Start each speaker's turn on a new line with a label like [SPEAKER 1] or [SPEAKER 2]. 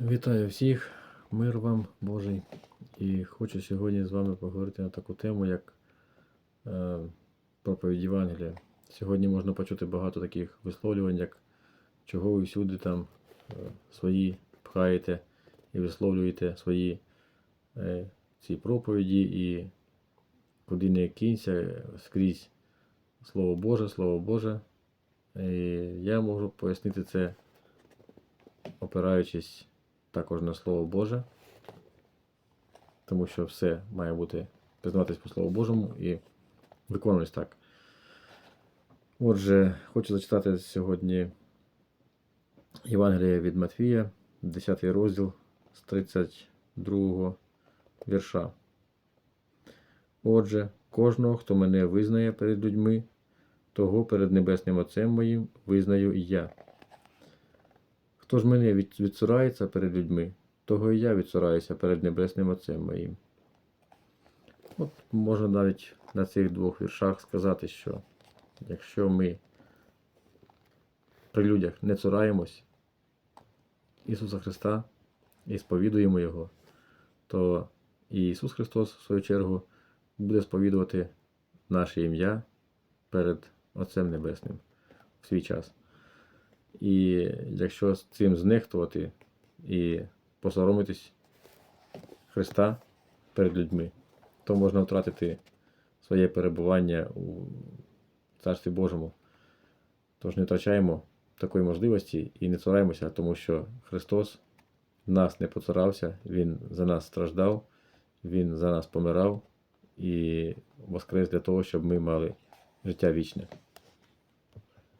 [SPEAKER 1] Вітаю всіх, мир вам Божий. І хочу сьогодні з вами поговорити на таку тему, як е, проповідь Євангелія. Сьогодні можна почути багато таких висловлювань, як чого ви всюди там е, свої пхаєте і висловлюєте свої е, ці проповіді, і куди не кинься скрізь Слово Боже, Слово Боже. І я можу пояснити це, опираючись також на Слово Боже, тому що все має бути пізнаватись по Слову Божому і виконуватись так. Отже, хочу зачитати сьогодні Євангеліє від Матвія, 10 розділ з 32 вірша. Отже, кожного, хто мене визнає перед людьми, того перед Небесним Отцем моїм визнаю і я. Хто ж мене від- відцурається перед людьми, того і я відцураюся перед Небесним Отцем моїм. От можна навіть на цих двох віршах сказати, що якщо ми при людях не цураємось Ісуса Христа і сповідуємо Його, то і Ісус Христос, в свою чергу, буде сповідувати наше ім'я перед Отцем Небесним в свій час. І якщо з цим знехтувати і посоромитись Христа перед людьми, то можна втратити своє перебування у Царстві Божому. Тож не втрачаємо такої можливості і не цураємося, тому що Христос нас не поцурався, Він за нас страждав, Він за нас помирав і воскрес для того, щоб ми мали життя вічне.